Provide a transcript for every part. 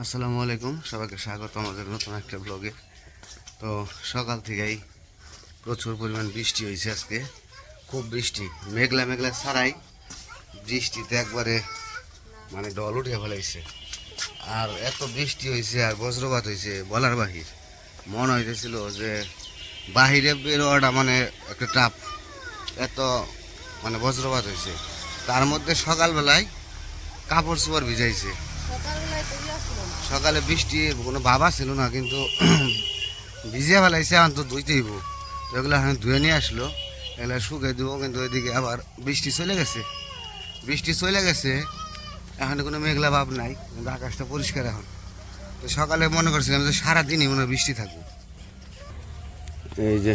আসসালামু আলাইকুম। সবাইকে স্বাগত আমাদের নতুন একটা ব্লগে তো সকাল থেকেই প্রচুর পরিমাণ বৃষ্টি হয়েছে আজকে। খুব বৃষ্টি, মেঘলা মেঘলা ছাড়াই বৃষ্টিতে একবারে মানে ডল উঠে ফেলাইছে। আর এত বৃষ্টি হয়েছে আর বজ্রপাত হয়েছে, বলার বাহির। মনে হইতেছিল যে বাহিরে বেরোয়াটা মানে একটা টাপ এত মানে বজ্রপাত হয়েছে। তার মধ্যে সকালবেলায় কাপড় চোপড় ভিজাইছে। সকালে বৃষ্টি, কোনো বাবা ছিল না, কিন্তু ভিজিয়ে ফেলাইছে, এখন তো ধুইতে হইব। এগুলো এখন ধুয়ে নিয়ে আসলো, এগুলো শুকিয়ে দেবো, কিন্তু ওইদিকে আবার বৃষ্টি চলে গেছে। বৃষ্টি চলে গেছে, এখন কোনো মেঘলা ভাব নাই, কিন্তু আকাশটা পরিষ্কার এখন। তো সকালে মনে করছিলাম যে সারাদিনই মনে বৃষ্টি থাকবে। এই যে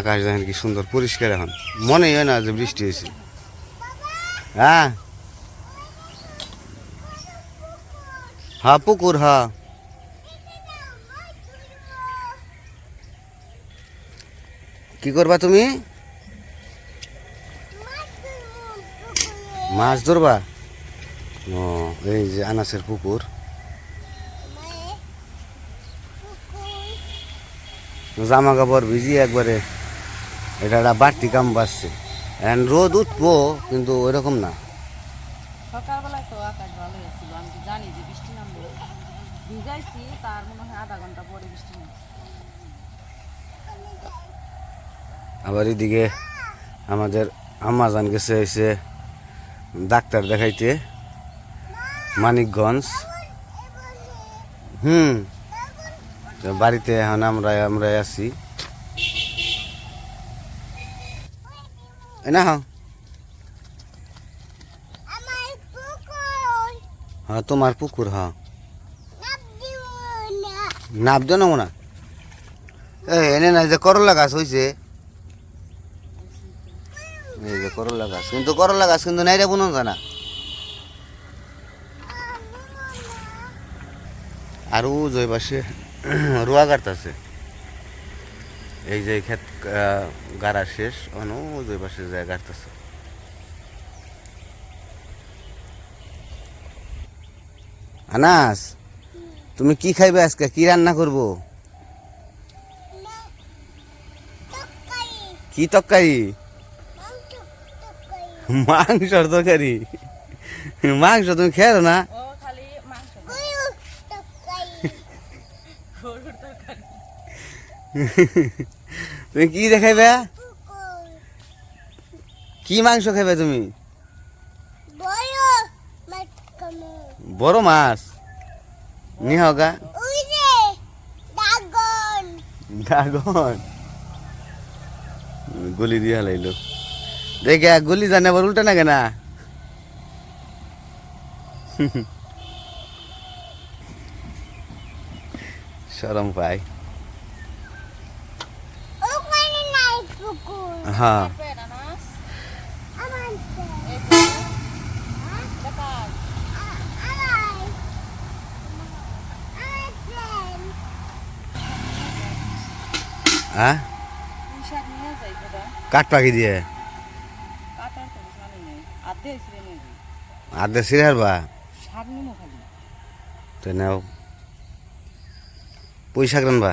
আকাশ দেখেন কি সুন্দর, পরিষ্কার এখন। মনেই হয় না যে বৃষ্টি হয়েছে। হ্যাঁ? হ্যাঁ পুকুর হ্যাঁ কি করবা তুমি? মাছ ধরবা? ও, এই যে আনাসের পুকুর। জামা কাপড় ভিজি একবারে এটা একটা বাড়তি কাম বাড়ছে এখন রোদ উঠবো, কিন্তু ওইরকম না সকালবেলায় তো আকাশ ভালোই ছিল আমি তো জানি যে বৃষ্টি নামবে ভিজাইছি তার মনে হয় আধা ঘণ্টা পরে বৃষ্টি আবার এদিকে আমাদের আম্মাজান গেছে এসে ডাক্তার দেখাইতে মানিকগঞ্জ। হুম বাড়িতে এখন আমরা আমরা আছি। এ না হ্যাঁ হ্যাঁ তোমার পুকুর হ্যাঁ। না নাপ জানো না এই, এনে না যে করলা গাছ হয়েছে এই যে করলা গাছ, কিন্তু করলা গাছ কিন্তু নাই রে বুনো জানা আর ও যে পাশে রোয়া এই যে ক্ষেত গাড়া শেষ, অন ও যে পাশে যায় গাড়তাছে। আনাস তুমি কি খাইবে আজকে? কি রান্না করব? কি তরকারি? মাংস মাংসর তরকারি। মাংস তুমি খেলো না তুমি কি দেখাইবে কি মাংস খাইবে তুমি? বড় মাছ? ওই রে ড্রাগন গুলি দিয়ে হালাইলো। দেখে গুলি জানে আবার উল্টা না? কেনা সরম পাই হ্যাঁ পেট আনাস আমার পেট। এই পেট দেখা আ- আমার আমার প্লেন হ্যাঁ? কাঠ পাখি দিয়ে? কাটার তো জানি নেই আধে ছিঁড়ে নিয়ে যাই আদে সিরিয়ার বা শাক নিমো খালি তো নাও। পয়সা রানবা।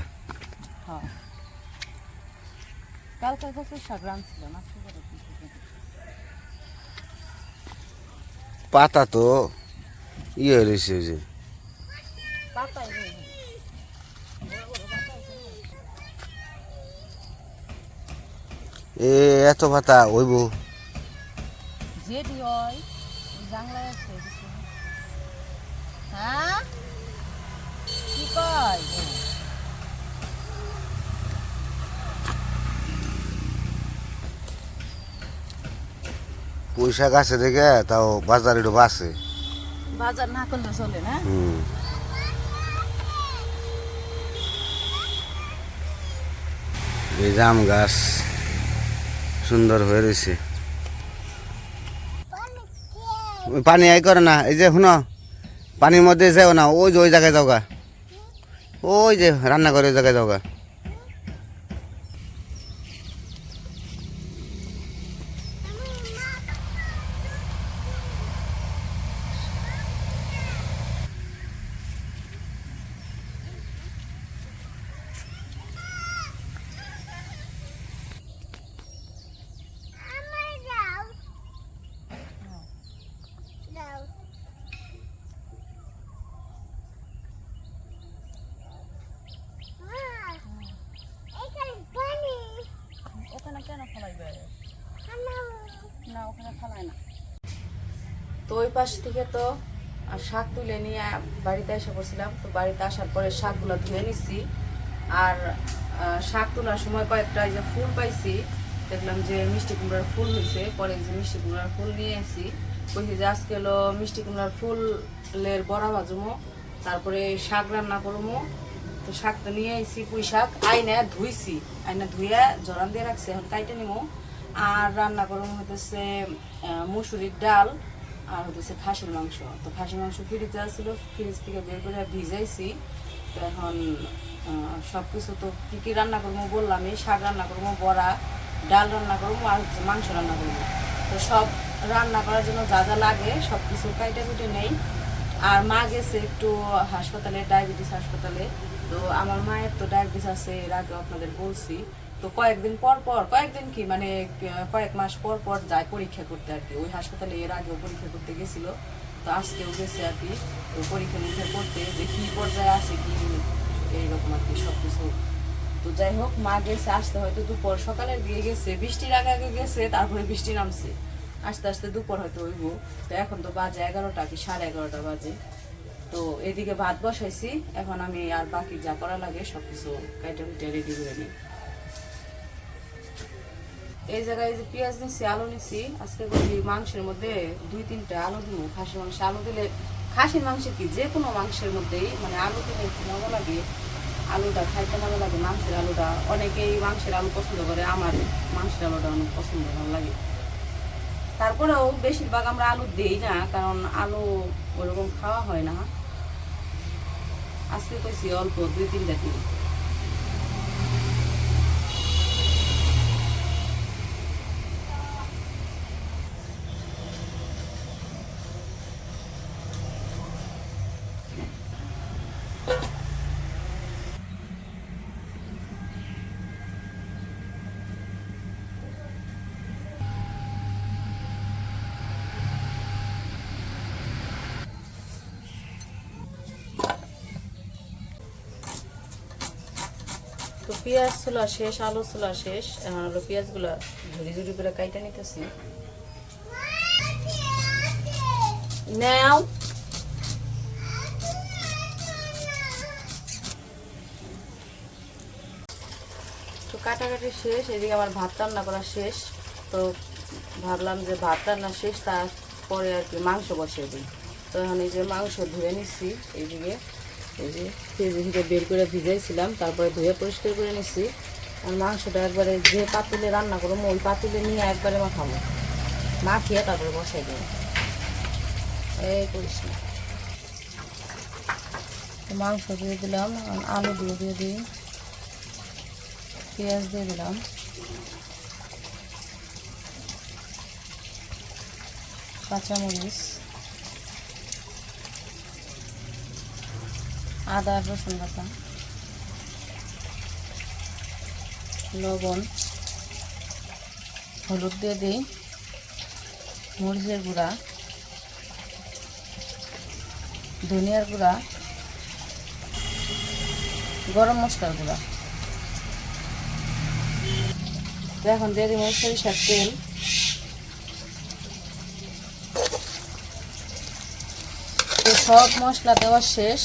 পাতা তো ইয়ে রয়েছে ওই যে পাতাই নেই এ এত পাতা ওইব যেটি হয় ওই জাংলায় আছে হ্যাঁ? কি কয়? পয়সা গাছে দেখে তাও বাজার একটু বাসে বাজার না করলে চলে না? এই জাম গাছ। সুন্দর হয়ে রয়েছে পানি আই করে না, এই যে শুনো, পানির মধ্যে যাও না, ওই যে ওই জায়গায় যাওগা। ওই যে রান্না করে ওই জায়গায় যাও ওই পাশ থেকে তো শাক তুলে নিয়ে বাড়িতে এসে পড়ছিলাম। তো বাড়িতে আসার পরে শাকগুলো ধুয়ে নিচ্ছি আর শাক তোলার সময় কয়েকটা যে ফুল পাইছি, দেখলাম যে মিষ্টি কুমড়ার ফুল হয়েছে পরে যে মিষ্টি কুমড়ার ফুল নিয়ে আসি কইছি যে আজকে হলো মিষ্টি কুমড়ার ফুলের বড়া ভাজমো, তারপরে শাক রান্না করব তো শাক তো নিয়ে আইছি পুঁই শাক। আইনে ধুইছি। আইনে ধুয়ে জরান দিয়ে রাখছি, এখন কাইটে নিমো। আর রান্না করব হতেছে মুসুরির ডাল। আর হচ্ছে খাসির মাংস। তো খাসির মাংস ফ্রিজে আসছিল ফ্রিজ থেকে বের করে ভিজাইছি। তো এখন সব কিছু তো কী কী রান্না করব বললামই, শাক রান্না করব, বড়া, ডাল রান্না করব, আর হচ্ছে মাংস রান্না করব। তো সব রান্না করার জন্য যা যা লাগে সব কিছু কাইটে কুটে নেই। আর মা গেছে একটু হাসপাতালে, ডায়াবেটিস হাসপাতালে। তো আমার মায়ের তো ডায়াবেটিস আছে, এর আগে আপনাদের বলছি। তো কয়েকদিন পর পর, কয়েকদিন কি মানে কয়েক মাস পর পর যায় পরীক্ষা করতে আর কি। ওই হাসপাতালে এর আগেও পরীক্ষা করতে গেছিল, তো আজকেও গেছে আর কি। তো পরীক্ষা নিরীক্ষা করতে যে কি পর্যায়ে আছে, কি এইরকম আর কি সব কিছু তো যাই হোক, মা গেছে, আসতে হয়তো দুপুর। সকালের দিকে গেছে, বৃষ্টির আগে আগে গেছে, তারপরে বৃষ্টি নামছে। আস্তে আস্তে দুপুর হয়তো হইব। তো এখন তো বাজে এগারোটা কি, সাড়ে এগারোটা বাজে। তো এদিকে ভাত বসাইছি, এখন আমি আর বাকি যা করা লাগে সব কিছু কাইটা রেডি করে নিই। এই জায়গায় যে পেঁয়াজ নিচ্ছি আলু নিচ্ছি আজকে করি মাংসের মধ্যে দুই, তিনটা আলু দিব। খাসির মাংস, আলু দিলে খাসির মাংস কি যে কোনো মাংসের মধ্যেই মানে আলু দিলে মজা লাগে। আলুটা খাইতে মজা লাগে, মাংসের আলুটা। অনেকেই মাংসের আলু পছন্দ করে, আমার মাংসের আলুটা অনেক পছন্দ ভালো লাগে। তারপরেও বেশিরভাগ আমরা আলু দেই না, কারণ আলু ওরকম খাওয়া হয় না। আজকে কইছি অল্প দুই, তিনটা দিন। তো পেঁয়াজ ছিল শেষ, আলু ছিল শেষ, এখন হলো পেঁয়াজগুলো ঝুড়ি ঝুড়ি করে কাইটা নিতেছি। নাও। তো কাটাকাটি শেষ, এদিকে আমার ভাত রান্না করা শেষ। তো ভাবলাম যে ভাত রান্না শেষ, তারপরে আর কি মাংস বসিয়ে দিই। তো এখন এই যে মাংস ধুয়ে নিচ্ছি, এইদিকে। এই যে ফ্রিজ থেকে বের করে ভিজাইছিলাম, তারপরে ধুয়ে পরিষ্কার করে নিচ্ছি আর মাংসটা একবারে যে পাতিলে রান্না করব, ওই পাতিলে নিয়ে একবারে মাখাবো। মাখিয়ে তারপরে বসাই দেবো। এই করিস না মাংস দিয়ে দিলাম, আর আলু দিয়ে দিয়ে দিই। পেঁয়াজ দিয়ে দিলাম। কাঁচামরিচ। আদা, রসুন বাটা, লবণ, হলুদ দিয়ে দিই, মরিচের গুঁড়া, ধনিয়ার গুঁড়া, গরম মশলার গুঁড়া। এখন দিয়ে দিব সরিষার তেল। সব মশলা দেওয়া শেষ।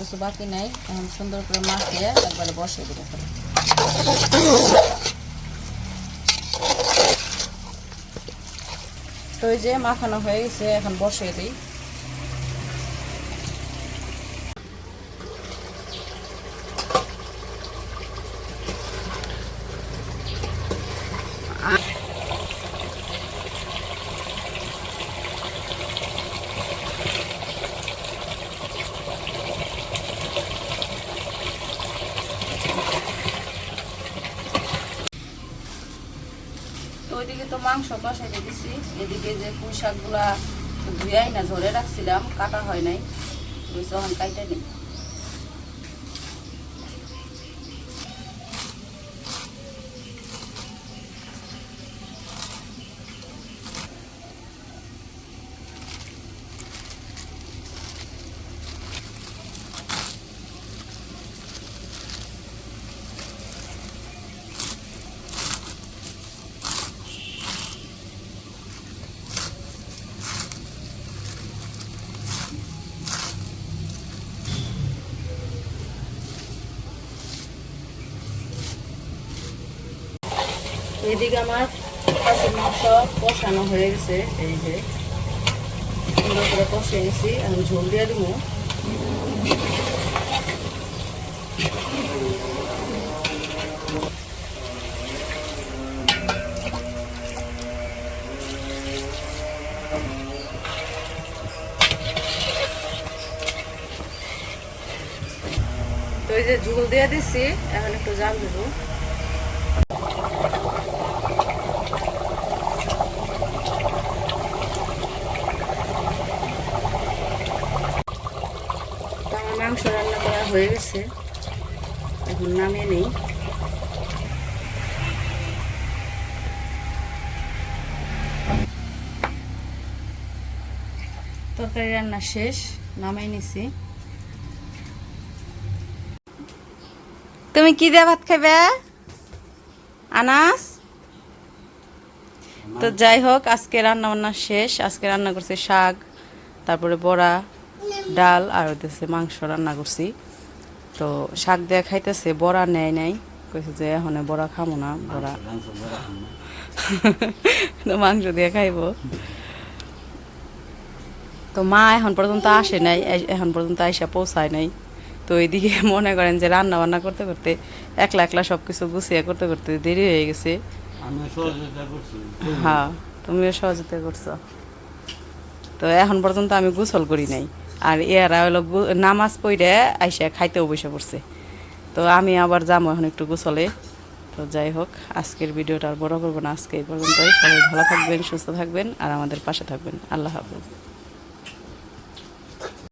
কিছু বাকি নাই। এখন সুন্দর করে মাখিয়ে একবারে বসে দিতে পারে তো যে মাখানো হয়ে গেছে, এখন বসিয়ে দিই। তো মাংস বসাই রেখেছি এদিকে যে পুঁই শাকগুলা ধুয়াই না ধরে রাখছিলাম, কাটা হয় নাই। যখন কাইটা নিই এদিকে আমার খাসির মাংস কষানো হয়ে গেছে, এই যে। সুন্দর করে কষিয়ে নিছি আমি ঝোল দিয়ে দিব। তো এই যে ঝোল দিয়ে দিছি, এখন একটু জাল দেবো তো আমার মাংস রান্না করা হয়ে গেছে এখন নামিয়ে নেই তরকারি রান্না শেষ, নামাই নিছি। তুমি কি দিয়ে ভাত খাবে আনাস? তো যাই হোক, আজকে রান্না বান্না শেষ। আজকে রান্না করছি শাক, তারপরে বড়া, ডাল, আর হইতেছে মাংস রান্না করছি। তো শাক দেয়া খাইতেছে, বড়া নেয় নাই। কইছে যে এখন বড়া খামো না বড়া তো মাংস দিয়ে খাইবো। তো মা এখন পর্যন্ত আসে নাই এখন পর্যন্ত আইসা পৌঁছায় নাই। তো এইদিকে মনে করেন যে রান্না বান্না করতে করতে একলা একলা সব কিছু গুছিয়ে করতে করতে দেরি হয়ে গেছে। হ্যাঁ তুমিও সহযোগিতা করছ। তো এখন পর্যন্ত আমি গোসল করি নাই। আর এরা হলো নামাজ পড়ে আইসা খাইতেও বসে পড়ছে। তো আমি আবার যাব এখন একটু গোসলে। তো যাই হোক, আজকের ভিডিওটা আর বড় করব না, আজকে এই পর্যন্তই। সবাই ভালো থাকবেন, সুস্থ থাকবেন, আর আমাদের পাশে থাকবেন। আল্লাহ হাফেজ।